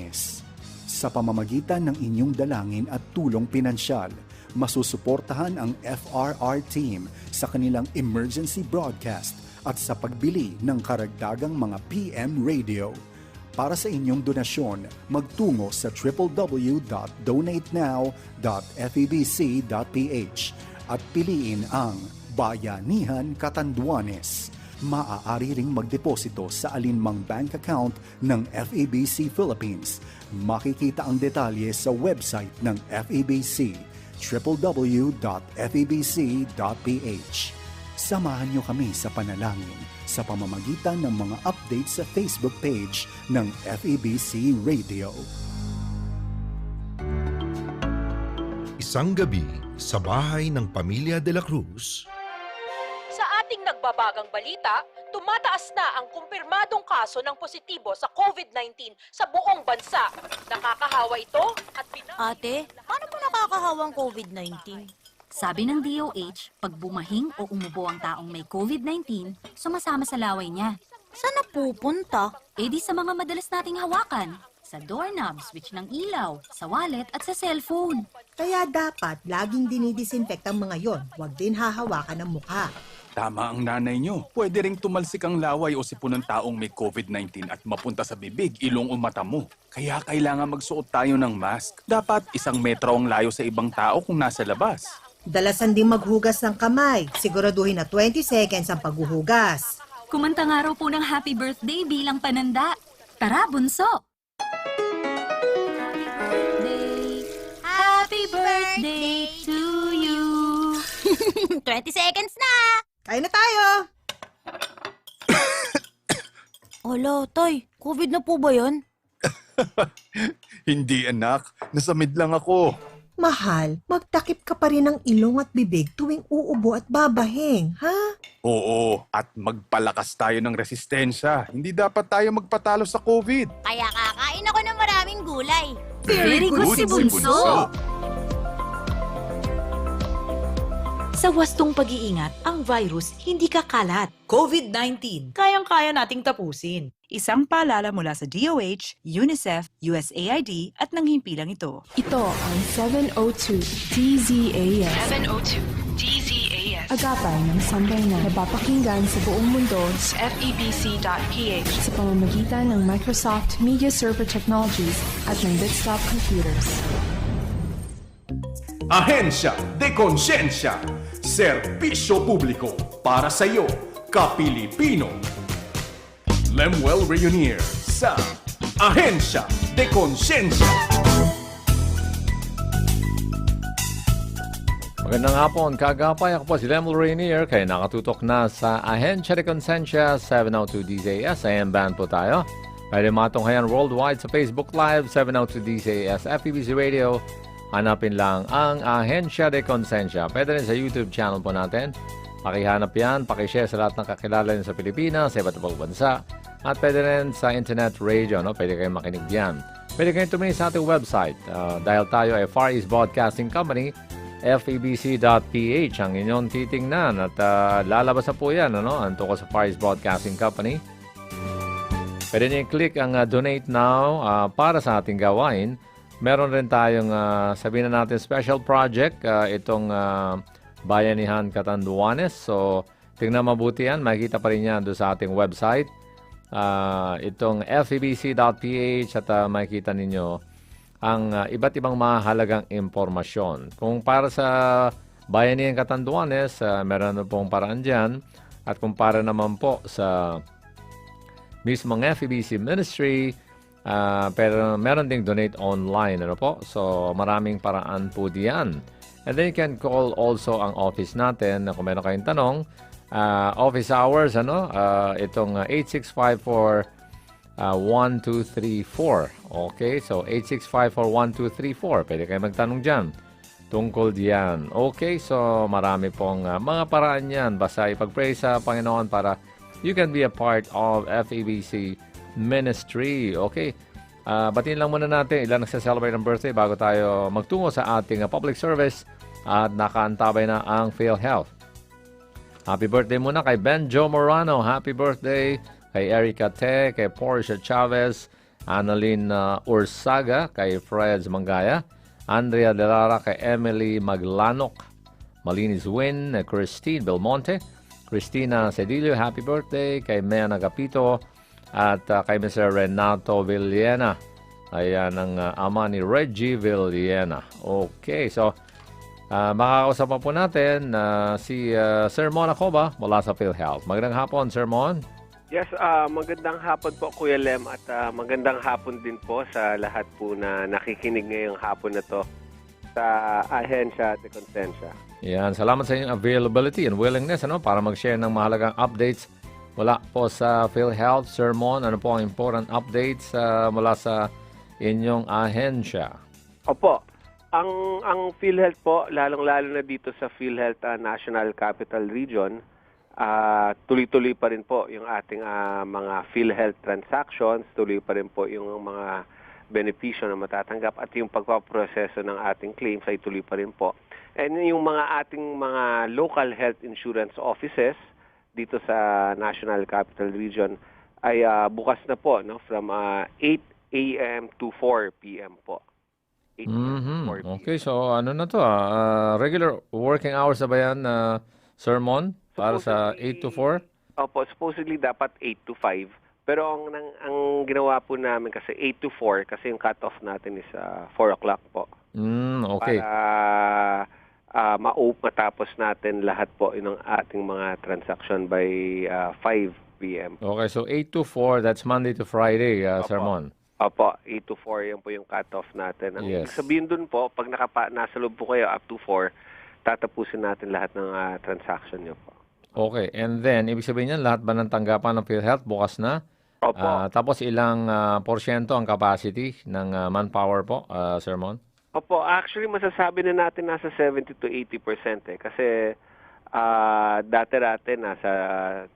Catanduanes. Sa pamamagitan ng inyong dalangin at tulong pinansyal, masusuportahan ang FRR team sa kanilang emergency broadcast at sa pagbili ng karagdagang mga PM radio. Para sa inyong donasyon, magtungo sa www.donatenow.febc.ph at piliin ang Bayanihan Catanduanes. Maaari ring magdeposito sa alinmang bank account ng FABC Philippines. Makikita ang detalye sa website ng FABC www.fabc.ph. Samahan niyo kami sa panalangin sa pamamagitan ng mga updates sa Facebook page ng FABC Radio. Isang gabi sa bahay ng pamilya de la Cruz, ating nagbabagang balita, tumataas na ang kumpirmadong kaso ng positibo sa COVID-19 sa buong bansa. Nakakahawa ito at pinag- Ate, paano po nakakahawang COVID-19? Sabi ng DOH, pag bumahing o umubo ang taong may COVID-19, sumasama sa laway niya. Saan na pupunta? E di sa mga madalas nating hawakan. Sa doorknob, switch ng ilaw, sa wallet at sa cellphone. Kaya dapat laging dinidisinfect ang mga yon. Huwag din hahawakan ng mukha. Tama ang nanay nyo. Pwede ring tumalsik ang laway o sipon ng taong may COVID-19 at mapunta sa bibig, ilong o mata mo. Kaya kailangan magsuot tayo ng mask. Dapat isang metro ang layo sa ibang tao kung nasa labas. Dalasan din maghugas ng kamay. Siguraduhin na 20 seconds ang paghuhugas. Kumanta nga raw po ng happy birthday bilang pananda. Tara, bunso! Happy birthday to you! 20 seconds na! Kain na tayo! Olo, Toy, COVID na po ba yun? Hindi anak, nasamid lang ako. Mahal, magtakip ka pa rin ng ilong at bibig tuwing uubo at babahing, ha? Oo, at magpalakas tayo ng resistensya. Hindi dapat tayo magpatalo sa COVID. Kaya kakain ako ng maraming gulay. Very good si Bunso! Sa wastong pag-iingat, ang virus hindi kakalat. COVID-19, kayang-kaya nating tapusin. Isang paalala mula sa DOH, UNICEF, USAID at ng himpilang ito. Ito ang 702 DZAS. 702 DZAS. Agapay ng sambayanan na napapakinggan sa buong mundo sa febc.ph sa pamamagitan ng Microsoft Media Server Technologies at ng Bitstop Computers. Ahensya de Konsensya. Serbisyo publiko para sa iyo, Kapilipino. Lemuel Reunier sa Ahensya de Konsensya. Magandang hapon, kagapay. Ako po si Lemuel Rainier, kaya nakatutok na sa Ahensya de Consensya 702 DZAS. AM band po tayo. Pwede matunghayan worldwide sa Facebook Live 702 DZAS FPBC Radio. Hanapin lang ang Ahensya de Consensya. Pwede rin sa YouTube channel po natin. Pakihanap yan, pakishare sa lahat ng kakilala sa Pilipinas, sa iba't ibang bansa. At pwede rin sa internet radio, no? pwede kayong makinig diyan. Pwede kayong tumingin sa ating website. Uh, dahil tayo ay Far East Broadcasting Company, febc.ph ang inyong titingnan at uh, lalabas na po yan ano, ang tungkol sa Far East Broadcasting Company. Pwede niyo i-click ang uh, donate now uh, para sa ating gawain. Meron rin tayong uh, sabihin na natin special project uh, itong uh, Bayanihan Catanduanes. So tingnan mabuti yan, makikita pa rin yan doon sa ating website. Uh, itong febc.ph at uh, makikita ninyo ang uh, iba't ibang mahalagang impormasyon. Kung para sa Bayanihan Catanduanes, uh, meron na pong paraan dyan. At kung para naman po sa mismong FEBC Ministry, uh, pero meron ding donate online. Ano po? So, maraming paraan po diyan. And then you can call also ang office natin na kung meron kayong tanong. Uh, office hours, ano? Uh, itong uh, 8654 Uh, 1234. Okay, so 86541234. Pwede kayo magtanong dyan. Tungkol diyan. Okay, so marami pong uh, mga paraan yan. Basta ipag-pray sa Panginoon para you can be a part of FEBC ministry. Okay, uh, batiin lang muna natin ilan nagsa-celebrate ng birthday bago tayo magtungo sa ating uh, public service at nakaantabay na ang PhilHealth. Happy birthday muna kay Benjo Morano. Happy birthday kay Erica Te, kay Portia Chavez, Annalyn uh, Ursaga kay Freds Mangaya, Andrea Delara kay Emily Maglanok, Malinis Win, Christine Belmonte, Christina Cedillo, happy birthday kay Mea Nagapito at uh, kay Mr. Renato Villena. Ayan ang uh, ama ni Reggie Villena. Okay, so uh, makakausap pa po natin uh, si uh, Sir Mon Acoba mula sa PhilHealth. Magandang hapon, Sir Mon. Yes, ah, magandang hapon po Kuya Lem at ah, magandang hapon din po sa lahat po na nakikinig ngayong hapon na to sa Ahensya de Consensya. Yan, salamat sa inyong availability and willingness ano, para mag-share ng mahalagang updates mula po sa PhilHealth. Sir Mon, ano po ang important updates uh, mula sa inyong ahensya? Opo, ang ang PhilHealth po, lalong-lalo na dito sa PhilHealth ah, National Capital Region, ah, tuloy-tuloy pa rin po yung ating ah, mga PhilHealth transactions, tuloy pa rin po yung mga benepisyo na matatanggap at yung pagpaproseso ng ating claims ay tuloy pa rin po. And yung mga ating mga local health insurance offices dito sa National Capital Region ay ah, bukas na po no from ah, 8 a.m. to 4 p.m. po. 8 a.m. to. 4 p.m. Okay, so ano na to? ah, ah, regular working hours na ba yan, uh, Sir Mon? Para sa 8 to 4? Opo, supposedly dapat 8 to 5. Pero ang, ang, ang ginawa po namin kasi 8 to 4 kasi yung cut-off natin is ah, 4 o'clock po. Mm, okay. Para ah, ma-op matapos natin lahat po ng ating mga transaction by ah, 5 p.m. Okay, so 8 to 4, that's Monday to Friday, uh, Sir Mon. Opo, 8 to 4 yan po yung cut-off natin. Ang Yes. sabihin dun po, pag nakapa, nasa loob po kayo up to 4, tatapusin natin lahat ng ah, transaction nyo po. Okay, and then, ibig sabihin yan, lahat ba ng tanggapan ng PhilHealth bukas na? Opo. Ah, tapos ilang ah, porsyento ang capacity ng ah, manpower po, ah, Sir Mon? Opo, actually masasabi na natin nasa 70 to 80% eh. Kasi ah dati-dati nasa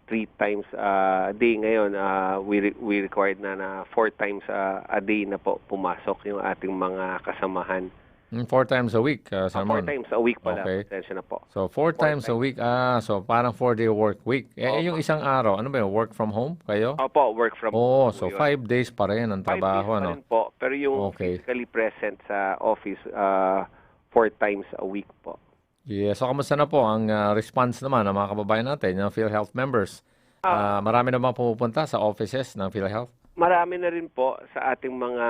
3 times ah, a day ngayon, ah, we, re- we required na na 4 times ah, a day na po pumasok yung ating mga kasamahan. Mm, Four times a week, uh, Sir 4 Mon. times a week pala, Okay. pasensya na po. So, four, Four times, a week. Ah, so parang four-day work week. Eh, eh, yung isang araw, ano ba yun? Work from home kayo? Opo, work from Oh, home po so yun. five days pa rin ang Five trabaho, days pa ano? rin po, pero yung Okay. physically present sa office, ah, 4 times a week po. Yeah, so kamusta na po ang ah, response naman ng mga kababayan natin, ng PhilHealth members? Ah, marami na bang pumupunta sa offices ng PhilHealth? Marami na rin po sa ating mga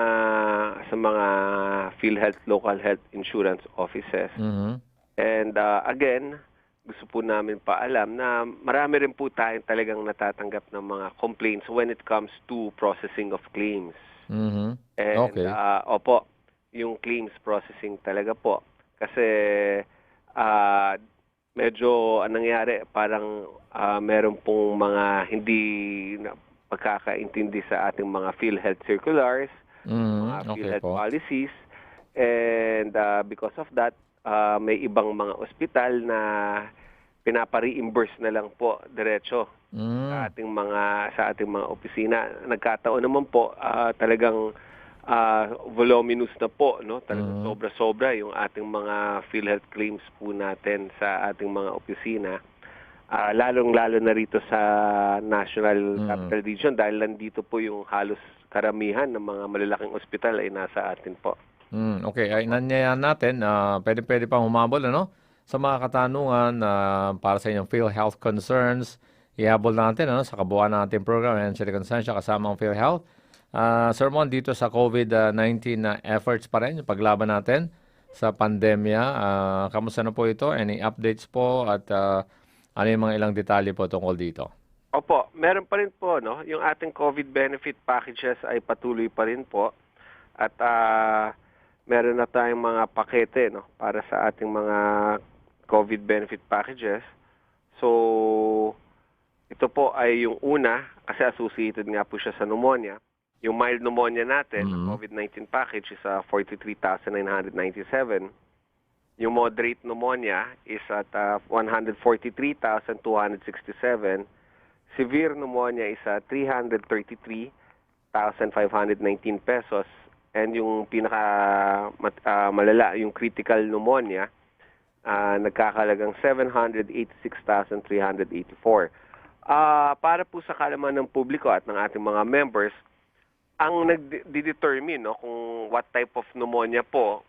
sa mga PhilHealth local health insurance offices. Mhm. And uh, again, gusto po namin paalam na marami rin po tayong talagang natatanggap ng mga complaints when it comes to processing of claims. Mhm. And Okay. uh, opo, yung claims processing talaga po. Kasi uh, medyo anong nangyari, parang uh, meron pong mga hindi pagkakaintindi sa ating mga PhilHealth circulars, Mhm. mga Okay PhilHealth po. policies. And uh, because of that, uh, may ibang mga ospital na pinapa-reimburse na lang po diretso sa Mm. ating mga sa ating mga opisina. Nagkataon naman po ah, talagang ah, voluminous na po, no? Talagang Mhm. sobra-sobra yung ating mga PhilHealth claims po natin sa ating mga opisina. Ah, lalong-lalo na rito sa National Mhm. Capital Region dahil nandito po yung halos karamihan ng mga malalaking ospital ay nasa atin po. Mm, okay, ay nanyayan natin, ah, pwede pwede pang humabol ano sa mga katanungan ah, para sa inyong PhilHealth concerns. Ihabol natin ano sa kabuuan ng ating program and sa konsensya kasama ang PhilHealth. Ah, Sir Mon, dito sa COVID-19 na efforts pa rin, yung paglaban natin sa pandemya. Ah, kamusta na po ito? Any updates po at ah, ano yung mga ilang detalye po tungkol dito? Opo, meron pa rin po, no? Yung ating COVID benefit packages ay patuloy pa rin po. At ah, meron na tayong mga pakete, no? Para sa ating mga COVID benefit packages. So, ito po ay yung una, kasi associated nga po siya sa pneumonia. Yung mild pneumonia natin, Mhm. COVID-19 package is uh, 43,997. Yung moderate pneumonia is at uh, 143,267. Severe pneumonia is at 333,519 pesos. And yung pinaka ah, malala, yung critical pneumonia, ah, nagkakalagang 786,384. Ah, para po sa kalaman ng publiko at ng ating mga members, ang nagde-determine no kung what type of pneumonia po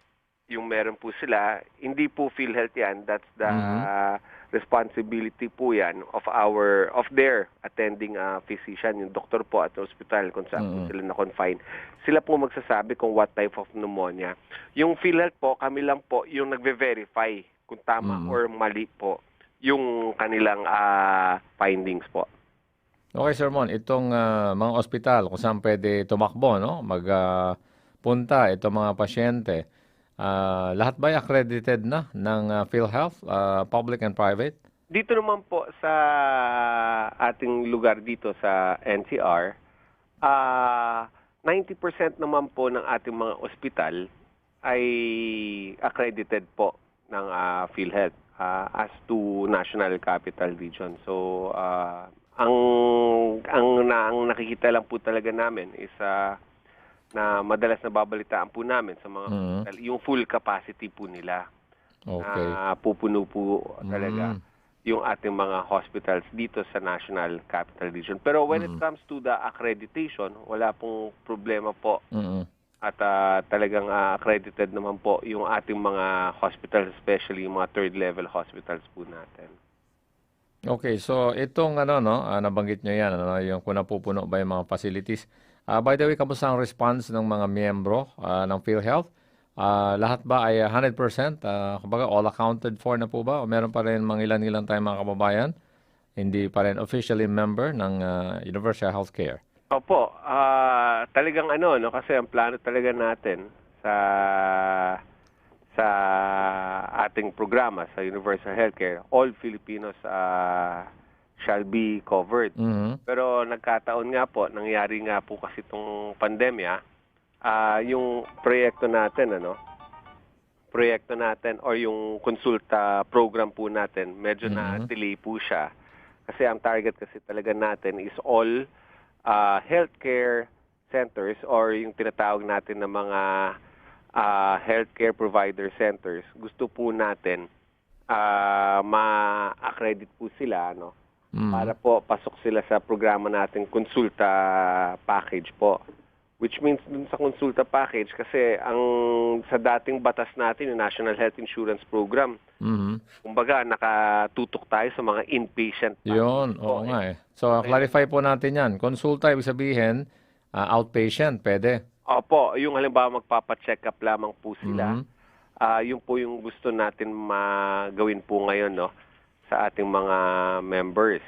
yung meron po sila, hindi po PhilHealth yan. That's the Mhm. responsibility po yan of our of their attending uh, physician, yung doktor po at hospital kung saan po Mhm. sila na-confine. Sila po magsasabi kung what type of pneumonia. Yung PhilHealth po, kami lang po yung nagve-verify kung tama Mhm. or mali po yung kanilang ah, findings po. Okay, Sir Mon, itong ah, mga ospital kung saan pwede tumakbo, no? Magpunta itong mga pasyente. Ah, lahat ba accredited na ng ah, PhilHealth, ah, public and private? Dito naman po sa ating lugar dito sa NCR, ah 90% naman po ng ating mga ospital ay accredited po ng ah, PhilHealth ah, as to National Capital Region. So ah, ang ang na, ang nakikita lang po talaga namin is ah, na madalas nababalitaan po namin sa mga ospital, yung full capacity po nila. Okay. na pupuno po talaga Mm. yung ating mga hospitals dito sa National Capital Region. Pero when it Mm. comes to the accreditation, wala pong problema po Mm-mm. at ah, talagang ah, accredited naman po yung ating mga hospitals, especially yung mga third level hospitals po natin. Okay, so itong ano no, ah, nabanggit nyo yan, ano, yung kung napupuno ba yung mga facilities. Ah, by the way, kamusta ang response ng mga miyembro ah, ng PhilHealth? Ah, lahat ba ay ah, 100%? Ah, kumbaga all accounted for na po ba? O meron pa rin mga ilan-ilan tayong mga kababayan? Hindi pa rin officially member ng ah, Universal Healthcare. Opo, ah, talagang ano, no, kasi ang plano talaga natin sa sa ating programa sa Universal Healthcare, all Filipinos ah, shall be covered. Mhm. Pero nagkataon nga po, nangyari nga po kasi itong pandemya, ah yung proyekto natin, ano, proyekto natin or yung konsulta program po natin, medyo Mhm. na-delay po siya. Kasi ang target kasi talaga natin is all ah, healthcare centers or yung tinatawag natin na mga ah, healthcare provider centers. Gusto po natin ah, ma-accredit po sila, ano, Mhm. para po pasok sila sa programa nating konsulta package po. Which means dun sa konsulta package kasi ang sa dating batas natin yung National Health Insurance Program, Mhm. kumbaga nakatutok tayo sa mga inpatient Yun, oo nga eh. So, clarify po natin yan. Konsulta, ibig sabihin, ah, outpatient, pwede. Opo, yung halimbawa magpapa-check up lamang po sila. Mhm. Ah, yun po yung gusto natin magawin po ngayon no sa ating mga members.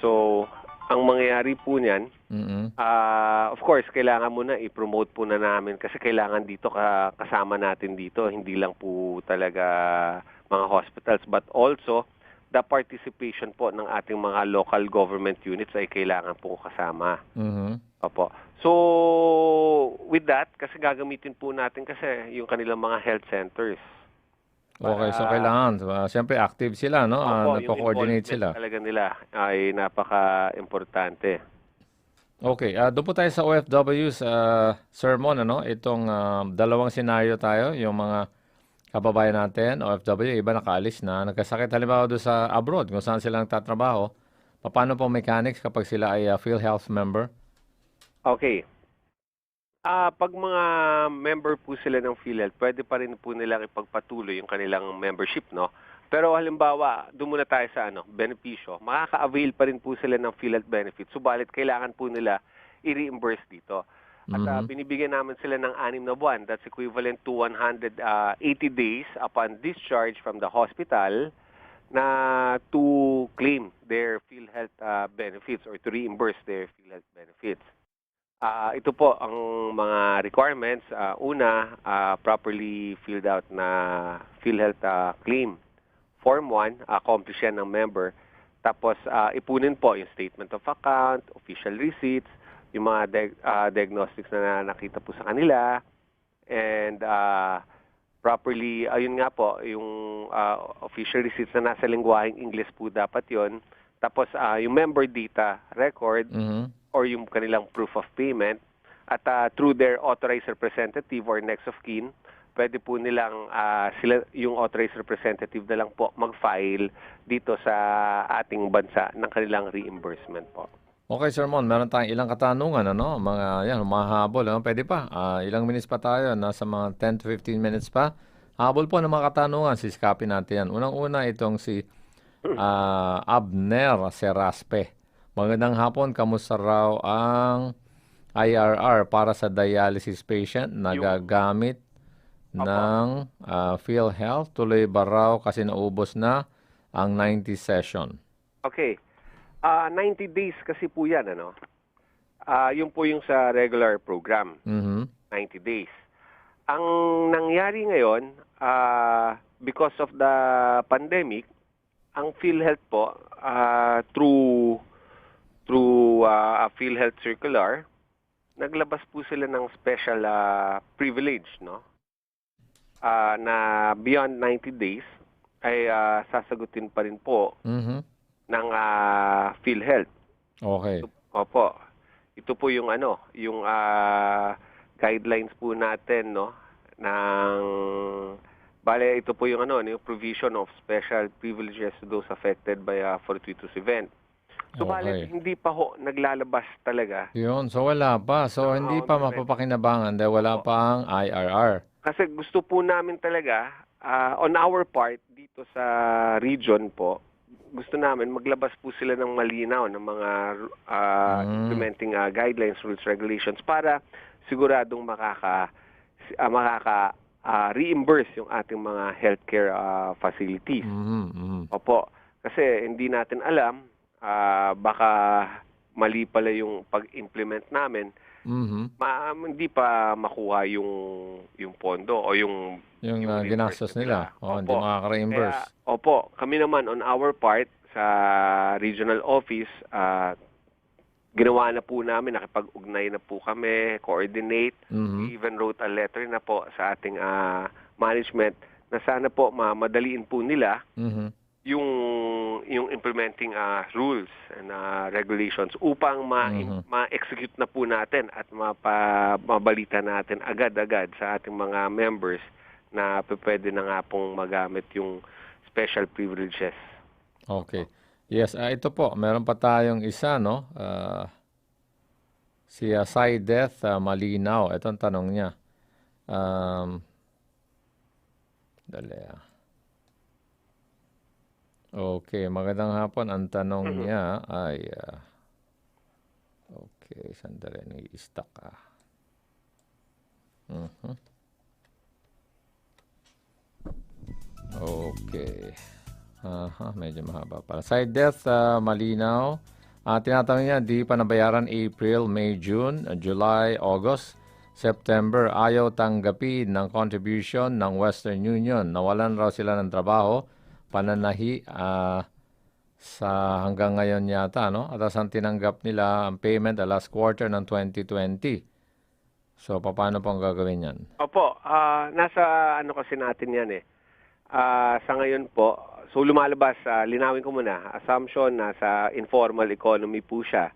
So, ang mangyayari po niyan, Mhm. ah, of course, kailangan muna i-promote po na namin kasi kailangan dito ka, kasama natin dito, hindi lang po talaga mga hospitals but also the participation po ng ating mga local government units ay kailangan po kasama. Mhm. Opo. So, with that, kasi gagamitin po natin kasi yung kanilang mga health centers. Okay, so kailangan, ah, siyempre active sila, no? Ah, Opo, yung nagko-coordinate involvement sila. talaga nila ay napaka-importante. Okay, ah doon po tayo sa OFWs, ah, sermon, ano? Itong ah, dalawang senaryo tayo, yung mga kababayan natin, OFW, iba nakaalis na, nagkasakit halimbawa doon sa abroad, kung saan sila nagtatrabaho. Paano po mechanics kapag sila ay ah, PhilHealth member? Okay. Ah, pag mga member po sila ng PhilHealth, pwede pa rin po nilang ipagpatuloy yung kanilang membership, no? Pero halimbawa, doon muna tayo sa ano, benepisyo. Makaka-avail pa rin po sila ng PhilHealth benefits. Subalit kailangan po nila i-reimburse dito. At ah, Mhm. binibigyan namin sila ng anim na buwan. That's equivalent to 180 days upon discharge from the hospital na to claim their PhilHealth ah, benefits or to reimburse their PhilHealth benefits. Ah, ito po ang mga requirements. Ah, una, ah, properly filled out na PhilHealth ah, claim. Form 1, accomplish yan ng member. Tapos ah, ipunin po yung statement of account, official receipts, yung mga diag- ah, diagnostics na nakita po sa kanila, and ah, properly, ayun nga po, yung ah, official receipts na nasa lingwaheng English po dapat yon. Tapos ah, yung member data record, Mhm. Or yung kanilang proof of payment at ah, through their authorized representative or next of kin, pwede po nilang ah, sila yung authorized representative na lang po mag-file dito sa ating bansa ng kanilang reimbursement po. Okay, Sir Mon, meron tayong ilang katanungan, ano? Mga, yan, humahabol, ano? Pwede pa. Ah, ilang minutes pa tayo? Nasa mga 10 to 15 minutes pa. Habol po ng mga katanungan, siskapin natin yan. Unang-una, itong si ah, Abner Seraspe. Magandang hapon, kamusta raw ang IRR para sa dialysis patient na gagamit ng ah, PhilHealth? Tuloy ba raw kasi naubos na ang 90 session? Okay. Ah, 90 days kasi po yan, ano? Ah, yun po yung sa regular program, Mhm. 90 days. Ang nangyari ngayon, ah, because of the pandemic, ang PhilHealth po, ah, through through ah, a PhilHealth circular, naglabas po sila ng special ah, privilege, no? Ah, na beyond 90 days ay ah, sasagutin pa rin po Mhm. ng ah, PhilHealth. Okay. Opo. Ito po yung ano, yung ah, guidelines po natin, no, ng bale ito po yung ano, yung provision of special privileges to those affected by a fortuitous event. So bale Okay. hindi pa ho naglalabas talaga Yun, so wala pa. So hindi pa mapapakinabangan dahil wala pa ang IRR. Kasi gusto po namin talaga, ah, on our part, dito sa region po, gusto namin maglabas po sila ng malinaw ng mga ah, Mm. implementing ah, guidelines, rules, regulations para siguradong makaka ah, makaka ah, reimburse yung ating mga healthcare ah, facilities. Mhm, mhm. Opo. Kasi hindi natin alam, ah, baka mali pala yung pag-implement namin Mhm. ma hindi pa makuha yung yung pondo o yung Yung ah, ginastos nila. O, hindi Opo. makaka-reimburse. Kaya, opo, kami naman on our part sa regional office ah, ginawa na po namin, nakipag-ugnay na po kami, coordinate, Mhm. We even wrote a letter na po sa ating ah, management na sana po mamadaliin po nila Mhm. yung yung implementing ah, rules and ah, regulations upang ma- Mhm. ma-execute na po natin at mapa, mabalita natin agad-agad sa ating mga members na pwede na nga pong magamit yung special privileges. Okay. Yes, ah, ito po, meron pa tayong isa, no? Ah, si uh, Saideth ah, Malinaw. Ito ang tanong niya. Um, dali ah. Okay, magandang hapon. Ang tanong niya ay... ah, okay, sandali. Nag-i-stuck ah. Mhm. Okay. Aha, medyo mahaba pala. Side death, ah, malinaw. Ah, tinatanong niya, di pa nabayaran April, May, June, July, August, September. Ayaw tanggapin ng contribution ng Western Union. Nawalan raw sila ng trabaho. Pananahi ah, sa hanggang ngayon yata, no? At ang tinanggap nila ang payment the last quarter ng 2020. So, paano po ang gagawin yan? Opo, ah, nasa ano kasi natin yan eh. Ah, sa ngayon po, so lumalabas, ah, linawin ko muna, assumption nasa informal economy po siya.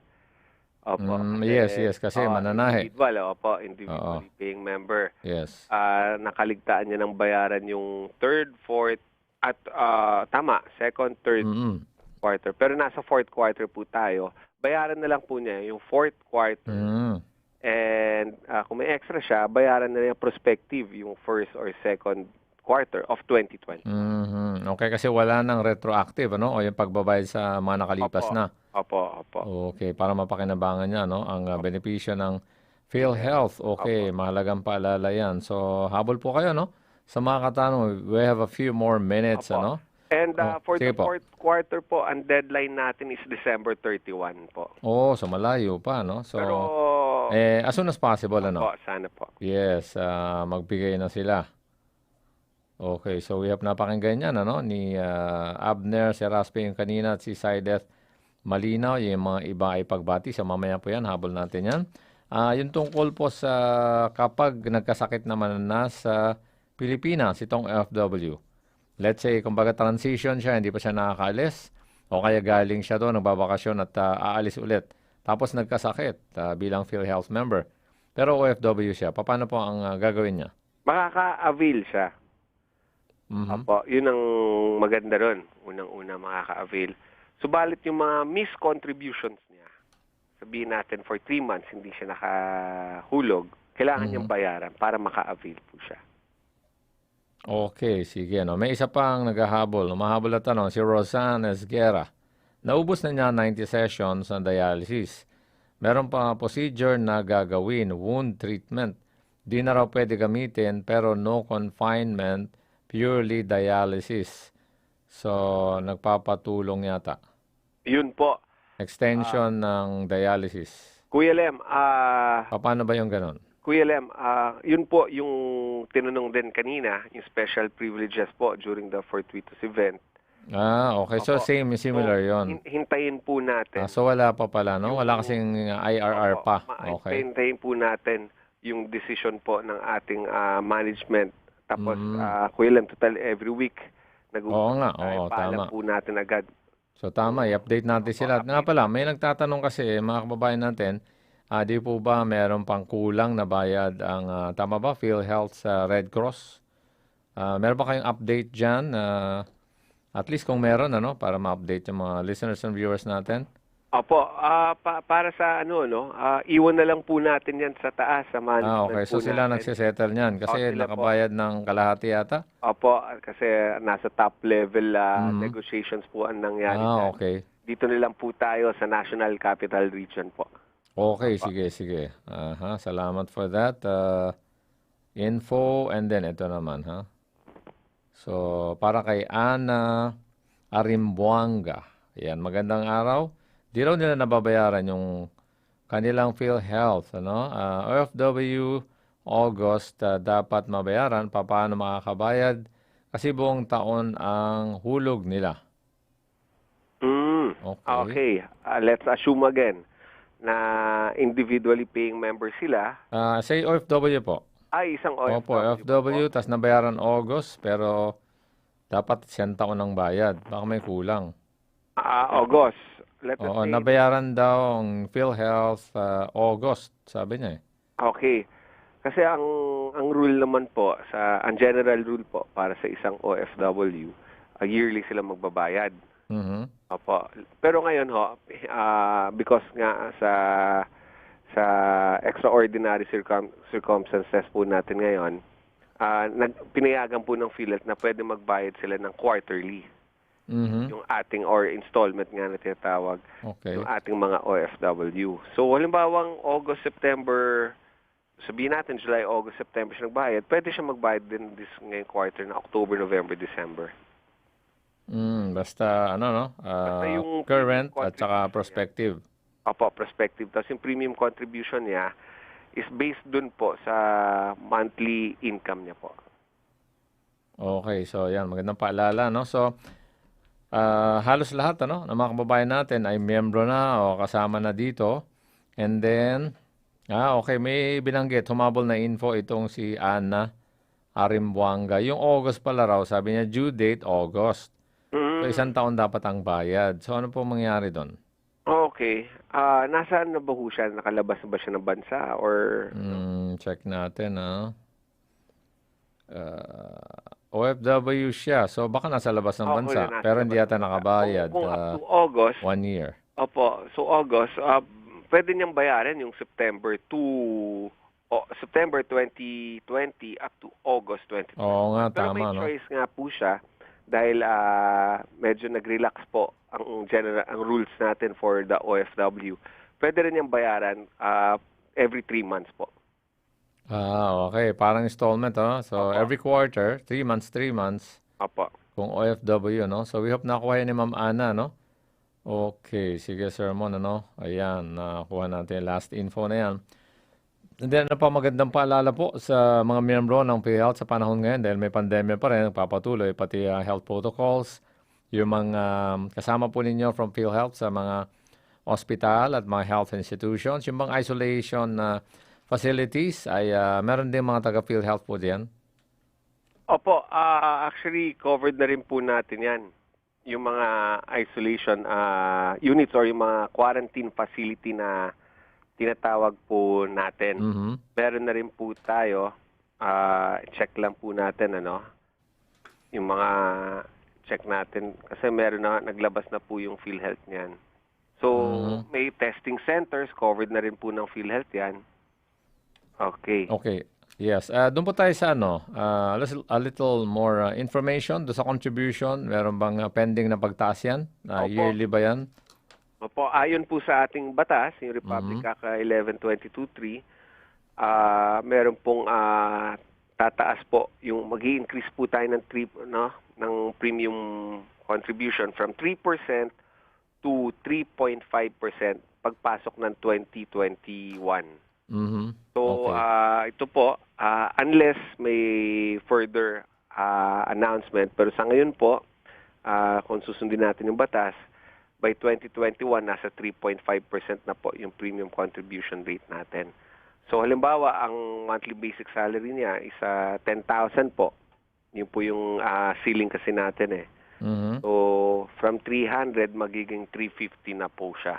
Opo. Mm, kasi, yes, yes, kasi ah, mananahe. Individual, opo, individually paying member. Yes. Ah, nakaligtaan niya ng bayaran yung third, fourth, at ah, tama, second, third Mm-mm. quarter. Pero nasa fourth quarter po tayo. Bayaran na lang po niya yung fourth quarter. Mm. And ah, kung may extra siya, bayaran na niya prospective yung first or second quarter of 2020. Mhm. Okay, kasi wala nang retroactive, ano? O yung pagbabayad sa mga nakalipas Opo. na. Opo, opo. Okay, para mapakinabangan niya, no? Ang uh, benepisyo ng PhilHealth. Okay, mahalagang paalala yan. So, habol po kayo, no? Sa mga katanong, we have a few more minutes, ano? And ah, Oh, for the po. fourth quarter po, ang deadline natin is December 31 po. Oh, so malayo pa, no? So, Pero, eh, as soon as possible, ano? po, sana po. Yes, ah, magbigay na sila. Okay, so we have napakinggan yan, ano, ni ah, Abner Seraspe yung kanina at si Saideth Malinaw, yung mga iba ay pagbati. So mamaya po yan, habol natin yan. Ah, yung tungkol po sa kapag nagkasakit naman na sa Pilipinas, itong FW. Let's say, kumbaga transition siya, hindi pa siya nakakaalis, o kaya galing siya doon, nagbabakasyon at ah, aalis ulit. Tapos nagkasakit ah, bilang PhilHealth member. Pero OFW siya, paano po ang ah, gagawin niya? Makaka-avail siya. Mhm. Opo, yun ang maganda ron. Unang-una makaka-avail. Subalit yung mga miscontributions niya, sabihin natin for three months hindi siya nakahulog, kailangan niyang bayaran para maka-avail po siya. Okay, sige. No? May isa pang naghahabol. no? Mahabol na tanong, si Rosanne Esguera. Naubos na niya 90 sessions ng dialysis. Meron pa procedure na gagawin, wound treatment. Di na raw pwede gamitin, pero no confinement, purely dialysis. So, nagpapatulong yata. Yun po. Extension ng dialysis. Kuya Lem, ah Paano ba yung ganun? Kuya Lem, ah, yun po yung tinanong din kanina, yung special privileges po during the fortuitous event. Ah, okay. So, Opo. same, similar So, yon. hin- hintayin po natin. Ah, so, wala pa pala, no? Wala kasing IRR Opo, pa. ma- Okay. Hintayin po natin yung decision po ng ating ah, management. Tapos, Mm. ah, Kuya Lem, total every week, nag Oo nga, oo, paalam tama. po natin agad. So tama, i-update natin sila. Nga pala, may nagtatanong kasi mga kababayan natin, ah, di po ba meron pang kulang na bayad ang, ah, tama ba, PhilHealth sa Red Cross? Ah, meron ba kayong update dyan? Ah, at least kung meron, ano, para ma-update yung mga listeners and viewers natin. Opo, ah, pa- para sa ano, no, ah, iwan na lang po natin yan sa taas, sa management Ah, okay. So sila natin. nagsisettle niyan kasi Oh, sila po. nakabayad ng kalahati yata? Opo, kasi nasa top level ah, Mhm. negotiations po ang nangyari. Ah, dyan. okay. Dito nilang po tayo sa National Capital Region po. Okay, sige, sige. Aha, salamat for that. Uh, info and then ito naman, ha? So, para kay Ana Arimbuanga. Yan, magandang araw. Di raw nila nababayaran yung kanilang PhilHealth, ano? Ah, OFW August ah, dapat mabayaran. Paano makakabayad? Kasi buong taon ang hulog nila. Mm. Okay. Okay, ah, let's assume again na individually paying member sila Ah, say OFW po. ay isang OFW. Opo, FW, tas nabayaran August, pero dapat siyang taon ng bayad. Baka may kulang. Ah, August. Let us Oo, say, nabayaran daw ang PhilHealth ah, August, sabi niya eh. okay. Kasi ang ang rule naman po sa ang general rule po para sa isang OFW, ah, yearly sila magbabayad. Mhm. Opo. Pero ngayon ho, ah, because nga sa sa extraordinary circum, circumstances po natin ngayon, ah, nag, pinayagan po ng PhilHealth na pwede magbayad sila ng quarterly. Mhm. Yung ating or installment nga na tinatawag, Okay. yung ating mga OFW. So, halimbawang August, September, sabihin natin July, August, September siya nagbayad, pwede siya magbayad din this ngayong quarter na October, November, December. Mm, basta ano no, ah, Basta yung current at saka niya. prospective. Opo, prospective. Tapos yung premium contribution niya is based dun po sa monthly income niya po. Okay, so yan, magandang paalala, no? So, ah, halos lahat, ano, ng mga kababayan natin ay miyembro na o kasama na dito. And then, ah, okay, may binanggit, humabol na info itong si Ana Arimbuanga. Yung August pala raw, sabi niya, due date, August. So, isang taon dapat ang bayad. So, ano po mangyari doon? Okay. Ah, nasaan na ba ho siya? Nakalabas na ba siya ng bansa? Or Mm, check natin, ah. Ah, OFW siya. So, baka nasa labas ng Oo, bansa. nasa Pero hindi labas yata ng bansa. nakabayad. Kung, kung ah, up to August, one year. Opo. So August, ah, pwede niyang bayaran yung September to o- September 2020 up to August 2020. Oo nga, Pero may tama, no? choice nga po siya dahil ah, medyo nag-relax po ang general ang rules natin for the OFW. Pwede rin niyang bayaran ah, every three months po. Ah, okay. Parang installment, oh. So, Opo. every quarter, three months, three months, Opo. kung OFW, no? So, we hope nakuha yan ni Ma'am Ana, no? Okay, sige, Sir Mon, ano? Ayan, nakuha natin yung last info na yan. And then, ano pa magandang paalala po sa mga miyembro ng PhilHealth sa panahon ngayon dahil may pandemya pa rin, nagpapatuloy, pati ah, health protocols, yung mga um, kasama po ninyo from PhilHealth sa mga hospital at mga health institutions, yung mga isolation na facilities ay ah, meron din mga taga PhilHealth po diyan. Opo, ah, actually covered na rin po natin 'yan. Yung mga isolation ah, units or yung mga quarantine facility na tinatawag po natin. Mhm. Meron na rin po tayo. ah, check lang po natin ano. Yung mga check natin kasi meron na naglabas na po yung PhilHealth niyan. So, Mhm. may testing centers, covered na rin po ng PhilHealth yan. Okay. Okay. Yes. Uh, doon po tayo sa ano, uh, a little, more uh, information doon sa contribution. Meron bang uh, pending na pagtaas yan? Uh, Opo. yearly ba yan? Opo, ayon po sa ating batas, yung Republic Mhm. Act uh, 11223, ah meron pong ah, tataas po yung mag increase po tayo ng 3 no ng premium contribution from 3% to 3.5% pagpasok ng 2021. Mhm. So Okay. ah, ito po ah, unless may further ah, announcement pero sa ngayon po ah, kung susundin natin yung batas by 2021 nasa 3.5% na po yung premium contribution rate natin. So halimbawa ang monthly basic salary niya is ah, 10,000 po. Yun po yung ah, ceiling kasi natin eh. Mhm. So from 300 magiging 350 na po siya.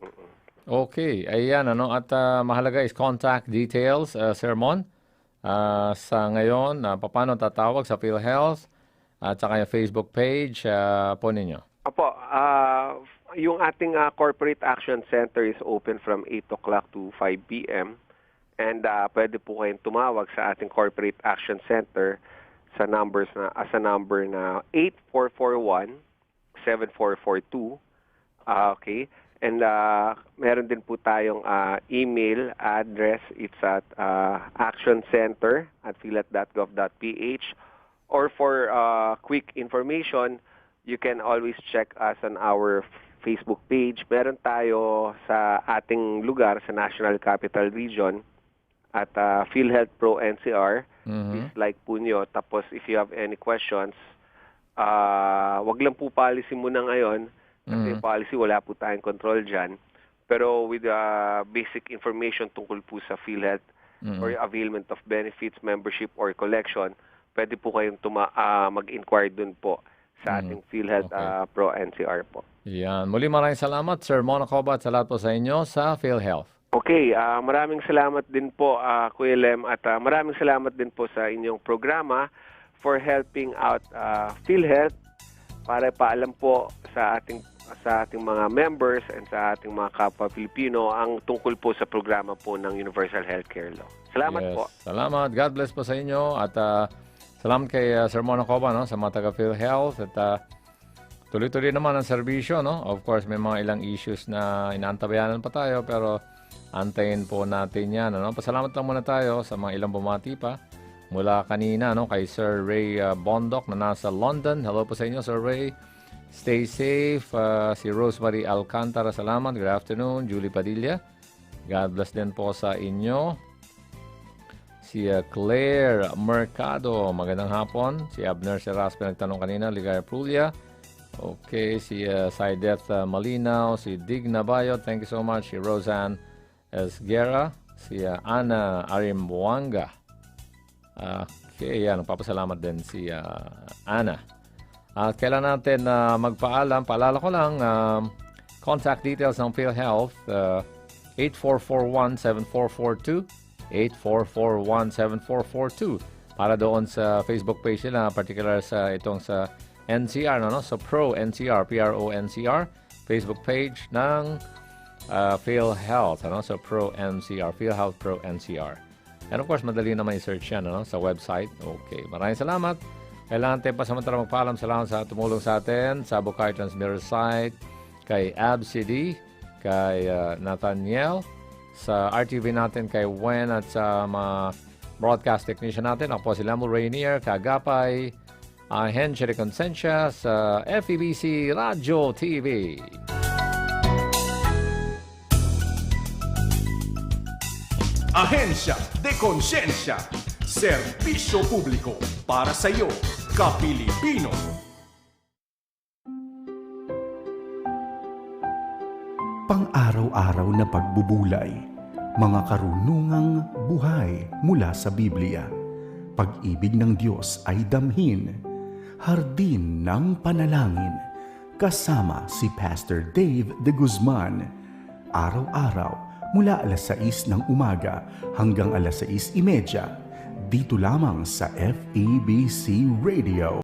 Mm-mm. Okay, ayan ano at ah, mahalaga is contact details, uh, Sir Mon. Ah, sa ngayon, uh, paano tatawag sa PhilHealth at saka yung Facebook page ah, po ninyo? Opo, ah, yung ating ah, Corporate Action Center is open from 8 o'clock to 5 p.m. And ah, pwede po kayong tumawag sa ating Corporate Action Center sa numbers na as a number na 8441-7442. Ah, okay. And ah, meron din po tayong ah, email address. It's at ah, actioncenter at philat.gov.ph. Or for ah, quick information, you can always check us on our Facebook page. Meron tayo sa ating lugar sa National Capital Region at uh, PhilHealth Pro NCR. Mhm. Please like po nyo. Tapos if you have any questions, ah wag lang po policy muna ngayon. Kasi Mhm. policy wala po tayong control dyan. Pero with uh, basic information tungkol po sa PhilHealth Mhm. or availment of benefits, membership, or collection, pwede po kayong tuma- ah, mag-inquire dun po sa Mhm. ating PhilHealth Okay. ah, Pro NCR po. Yan. Muli maraming salamat, Sir Mon Acoba, at sa lahat po sa inyo sa PhilHealth. Okay, ah, maraming salamat din po ah, Kuya Lem at ah, maraming salamat din po sa inyong programa for helping out ah, PhilHealth para paalam po sa ating sa ating mga members and sa ating mga kapwa Pilipino ang tungkol po sa programa po ng Universal Healthcare Law. Salamat Yes. po. Salamat. God bless po sa inyo. At ah, salamat kay uh, Sir Mon Acoba, no, sa mga taga PhilHealth. At ah, tuloy-tuloy naman ang serbisyo. No? Of course, may mga ilang issues na inaantabayanan pa tayo. Pero antayin po natin yan. Ano? Pasalamat lang muna tayo sa mga ilang bumati pa. Mula kanina no, kay Sir Ray ah, Bondok na nasa London. Hello po sa inyo, Sir Ray. Stay safe. Ah, si Rosemary Alcantara, salamat. Good afternoon. Julie Padilla. God bless din po sa inyo. Si uh, Claire Mercado, magandang hapon. Si Abner Seraspe nagtanong kanina, Ligaya Prulia. Okay, si uh, Saideth uh, Malinaw, si Dig Nabayo, thank you so much. Si Roseanne Esguerra, si uh, Ana Arimbuanga. Okay, yan, nagpapasalamat din si uh, Ana. At kailan natin uh, magpaalam, paalala ko lang, um, contact details ng PhilHealth, uh, 8441-7442, 8441-7442 para doon sa Facebook page nila, particular sa itong sa NCR, no, no? So Pro NCR, P-R-O-N-C-R, Facebook page ng uh, PhilHealth, ano? So Pro NCR, PhilHealth Pro NCR. And of course, madali naman i-search yan ano, sa website. Okay, maraming salamat. Kailangan tayo pasamantala magpaalam. Salamat sa tumulong sa atin sa Bukay Transmitter site, kay AbCD, kay uh, Nathaniel, sa RTV natin kay Wen at sa mga broadcast technician natin. Ako po si Lamel Rainier, Kagapay, uh, Henry Consensya sa FEBC Radio TV. Ahensya de Konsensya. Serbisyo publiko para sa iyo, Kapilipino. Pang-araw-araw na pagbubulay, mga karunungang buhay mula sa Biblia. Pag-ibig ng Diyos ay damhin, hardin ng panalangin, kasama si Pastor Dave de Guzman. Araw-araw mula alas 6 ng umaga hanggang alas 6.30, dito lamang sa FEBC Radio.